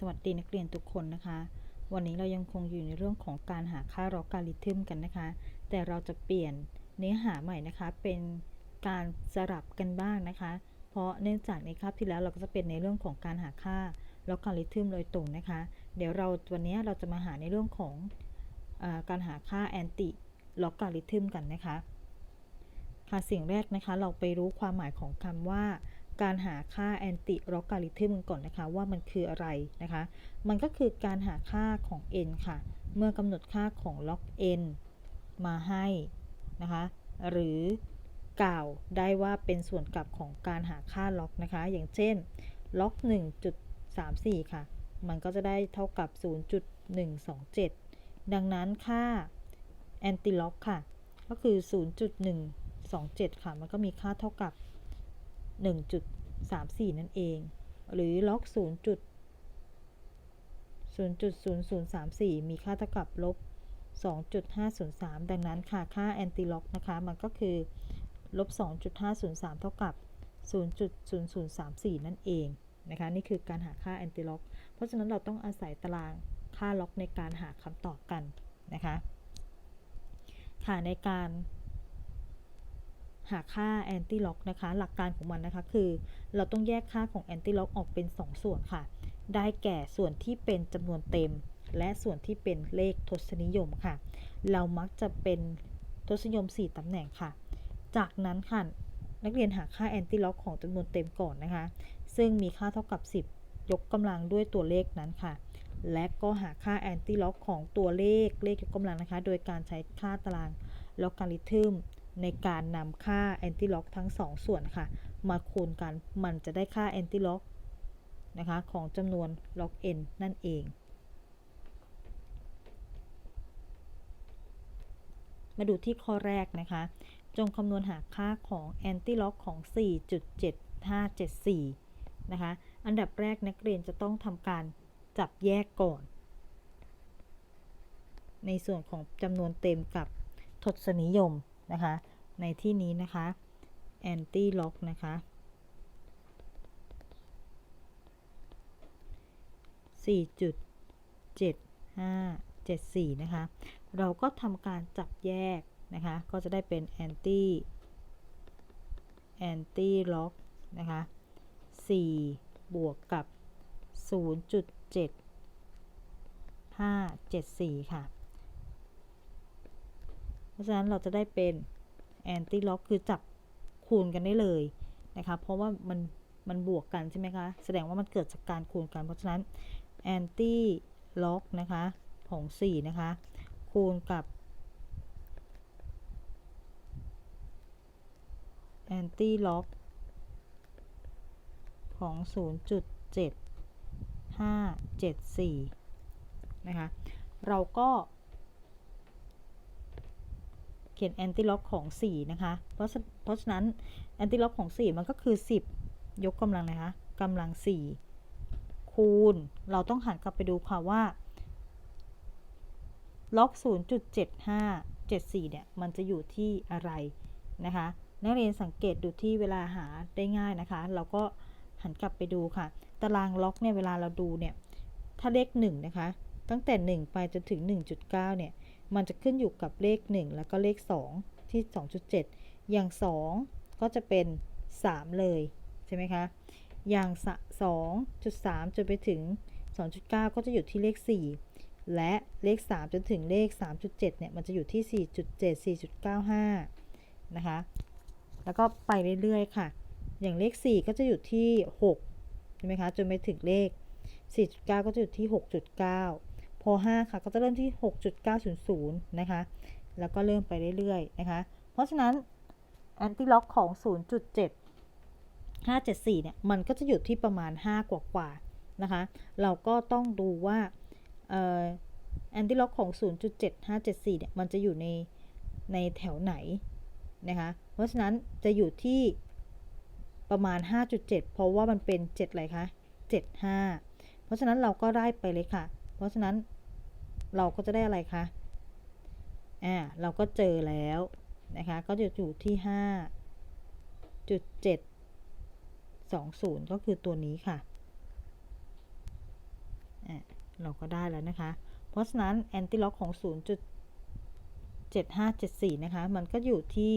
สวัสดีนักเรียนทุกคนนะคะ วันนี้เรายังคงอยู่ในเรื่องของการหาค่าล็อการิทึมกันนะคะ แต่เราจะเปลี่ยนเนื้อหาใหม่นะคะ เป็นการสลับกันบ้างนะคะ เพราะเนื่องจากในคาบที่แล้วเราก็จะเป็นในเรื่องของการหาค่าล็อการิทึมโดยตรงนะคะ เดี๋ยวเราวันนี้เราจะมาหาในเรื่องของอการหาค่าแอนติล็อการิทึมกันนะคะ ค่ะสิ่งแรกนะคะ เราไปรู้ความหมายของคำว่า การหาค่าแอนติล็อกการิทึมก่อนนะคะว่ามันคืออะไรนะคะ มันก็คือการหาค่าของ n ค่ะ เมื่อกำหนดค่าของล็อก n มาให้นะคะ หรือกล่าวได้ว่าเป็นส่วนกลับของการหาค่าล็อกนะคะ อย่างเช่นล็อก 1.34 ค่ะ มันก็จะได้เท่ากับ 0.127 ดังนั้นค่าแอนติล็อกค่ะ ก็คือ 0.127 ค่ะ มันก็มีค่าเท่ากับ 1.34 นั่นเอง หรือล็อก 0.0034 มีค่าเท่ากับลบ 2.503 ดังนั้นค่ะค่าแอนติล็อกนะคะ มันก็คือลบ 2.503 เท่ากับ 0.0034 นั่นเองนะคะ นี่คือการหาค่าแอนติล็อก เพราะฉะนั้นเราต้องอาศัยตารางค่าล็อกในการหาคำตอบกันนะคะ ค่ะในการ หาค่าแอนติล็อกนะคะ หลักการของมันนะคะคือ เราต้องแยกค่าของแอนติล็อกออกเป็น 2 ส่วนค่ะ ได้แก่ส่วนที่เป็นจำนวนเต็ม และส่วนที่เป็นเลขทศนิยมค่ะ เรามักจะเป็นทศนิยม 4ตำแหน่งค่ะ จากนั้นค่ะ นักเรียนหาค่าแอนติล็อกของจำนวนเต็มก่อนนะคะ ซึ่งมีค่าเท่ากับ 10 ยกกำลังด้วยตัวเลขนั้นค่ะ และก็หาค่าแอนติล็อกของตัวเลขเลขยกกำลังนะคะ โดยการใช้ค่าตารางล็อกการิทึม ในการนำค่าแอนติล็อกทั้ง 2 ส่วนค่ะ มาคูณกันมันจะได้ค่าแอนติล็อกนะคะของจำนวนล็อก n นั่นเอง มาดูที่ข้อแรกนะคะ จงคำนวณหาค่าของแอนติล็อกของ 4.7574 นะคะ อันดับแรกนักเรียนจะต้องทำการจับแยกก่อน ในส่วนของจำนวนเต็มกับทศนิยม นะคะ ในที่นี้นะคะแอนตี้ล็อกนะคะ 4.7574 นะคะ เราก็ทำการจับแยกนะคะ ก็จะได้เป็นแอนตี้แอนตี้ล็อกนะคะ 4 บวกกับ 0.7574 ค่ะ เพราะฉะนั้นเราจะได้เป็นแอนตี้ล็อกคือจับคูณกันได้เลยนะคะเพราะว่ามันมันบวกกันใช่ไหมคะแสดงว่ามันเกิดจากการคูณกัน เพราะฉะนั้นแอนตี้ล็อกนะคะของ 4 นะคะ คูณกับแอนตี้ล็อกของ 0.7574 นะคะ เราก็ เขียนแอนติล็อกของ 4 นะคะ เพราะเพราะฉะนั้นแอนติล็อกของ 4 มันก็คือ 10 ยกกำลังนะคะกำลัง 4 คูณ เราต้องหันกลับไปดูค่ะว่า ล็อก 0.7574 เนี่ย มันจะอยู่ที่อะไรนะคะ นักเรียนสังเกตดูที่เวลาหาได้ง่ายนะคะ เราก็หันกลับไปดูค่ะ ตารางล็อกเนี่ย เวลาเราดูเนี่ย ถ้าเลข1นะคะ ตั้งแต่ 1 ไปจนถึง 1.9 เนี่ย มันจะขึ้นอยู่กับเลข 1 แล้วก็เลข 2 ที่ 2.7 อย่าง 2 ก็จะเป็น 3 เลย ใช่ไหมคะ อย่าง 2.3 จนไปถึง 2.9 ก็จะอยู่ที่เลข 4 และเลข 3 จนถึงเลข 3.7 เนี่ย มันจะอยู่ที่ 4.7 4.95 นะคะ แล้วก็ไปเรื่อยๆ ค่ะ อย่างเลข 4 ก็จะอยู่ที่ 6 ใช่ไหมคะ จนไปถึงเลข 4.9 ก็จะอยู่ที่ 6.9 พอ5ค่ะก็จะเริ่มที่ 6.900 นะคะ แล้วก็เริ่มไปเรื่อยๆ นะคะ เพราะฉะนั้นแอนติล็อกของ 0.7574 เนี่ย มันก็จะอยู่ที่ประมาณ 5 กว่าๆนะคะ เราก็ต้องดูว่าแอนติล็อกของ 0.7574 เนี่ย มันจะอยู่ในในแถวไหนนะคะ เพราะฉะนั้นจะอยู่ที่ประมาณ 5.7 เพราะว่ามันเป็น 7 อะไรคะ 75 เพราะฉะนั้นเราก็ได้ไปเลยค่ะ เพราะฉะนั้น เราก็จะได้อะไรคะ อ่า เราก็เจอแล้วนะคะ ก็จะอยู่ที่5.720ก็คือตัวนี้ค่ะ อะเราก็ได้แล้วนะคะ เพราะฉะนั้นแอนตี้ล็อกของ0.7574นะคะ มันก็อยู่ที่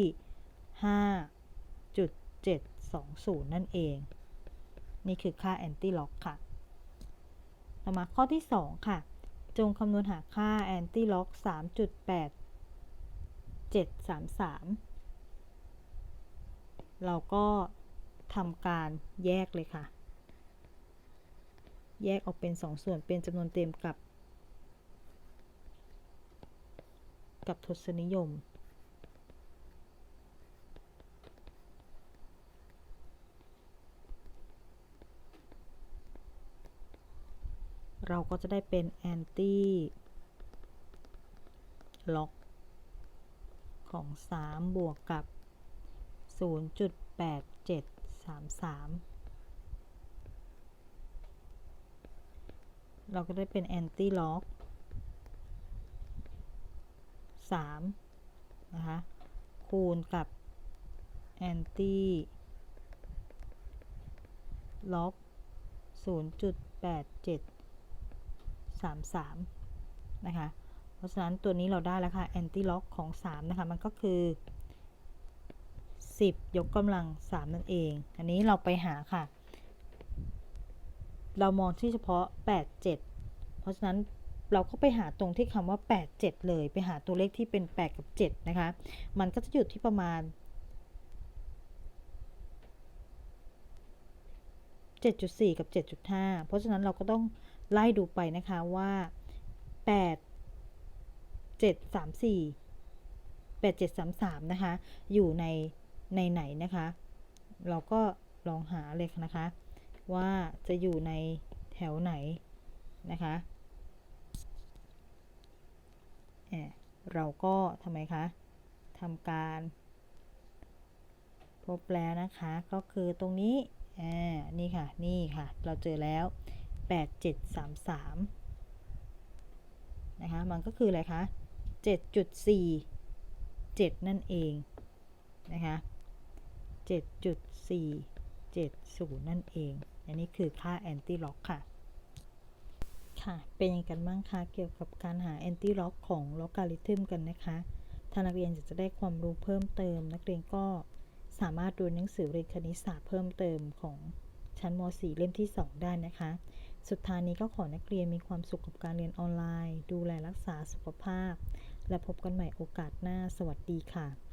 5.720นั่นเอง นี่คือค่าแอนตี้ล็อกค่ะ ต่อมาข้อที่2ค่ะ จงคำนวณหาค่าแอนตี้ล็อก3.8733 เราก็ทำการแยกเลยค่ะ แยกออกเป็น 2 ส่วนเป็นจำนวนเต็มกับ กับทศนิยม เราก็จะได้เป็นแอนตี้ล็อกของ 3 บวกกับ 0.8733 เราก็ได้เป็นแอนตี้ล็อก3นะคะ คูณกับ anti log 0.87 33 นะคะ เพราะฉะนั้นตัวนี้เราได้แล้วค่ะแอนตี้ล็อกของ 3 นะคะ มันก็คือ 10 ยกกำลัง 3 นั่นเอง อันนี้เราไปหาค่ะ เรามองที่เฉพาะ 87 เพราะฉะนั้นเราก็ไปหาตรงที่คำว่า 87 เลย ไปหาตัวเลขที่เป็น 8 กับ 7 นะคะ มันก็จะอยู่ที่ประมาณ 7.4 กับ 7.5 เพราะฉะนั้นเราก็ต้อง ไล่ดูไปนะคะว่า 8 7 3 4 8 7 3 3 นะคะ อยู่ในในไหนนะคะ เราก็ลองหาเลยนะคะ ว่าจะอยู่ในแถวไหนนะคะเราก็ทำไมคะทำการพบแล้วนะคะ ก็คือตรงนี้ อ่า นี่ค่ะ นี่ค่ะ เราเจอแล้ว 8733 นะคะ มันก็คืออะไรคะ 7.47 นั่นเอง นะคะ 7.470 นั่นเอง อันนี้คือค่าแอนตี้ล็อกค่ะ ค่ะ เป็นยังไงกันบ้างคะ เกี่ยวกับการหาแอนตี้ล็อกของล็อกการิทึมกันนะคะถ้านักเรียนจะได้ความรู้เพิ่มเติม นักเรียนก็สามารถดูหนังสือเรียนคณิตศาสตร์เพิ่มเติมของชั้นม .4 เล่มที่ 2 ได้นะคะ สุดท้ายนี้ก็ขอนักเรียนมีความสุขกับการเรียนออนไลน์ ดูแลรักษาสุขภาพ และพบกันใหม่โอกาสหน้า สวัสดีค่ะ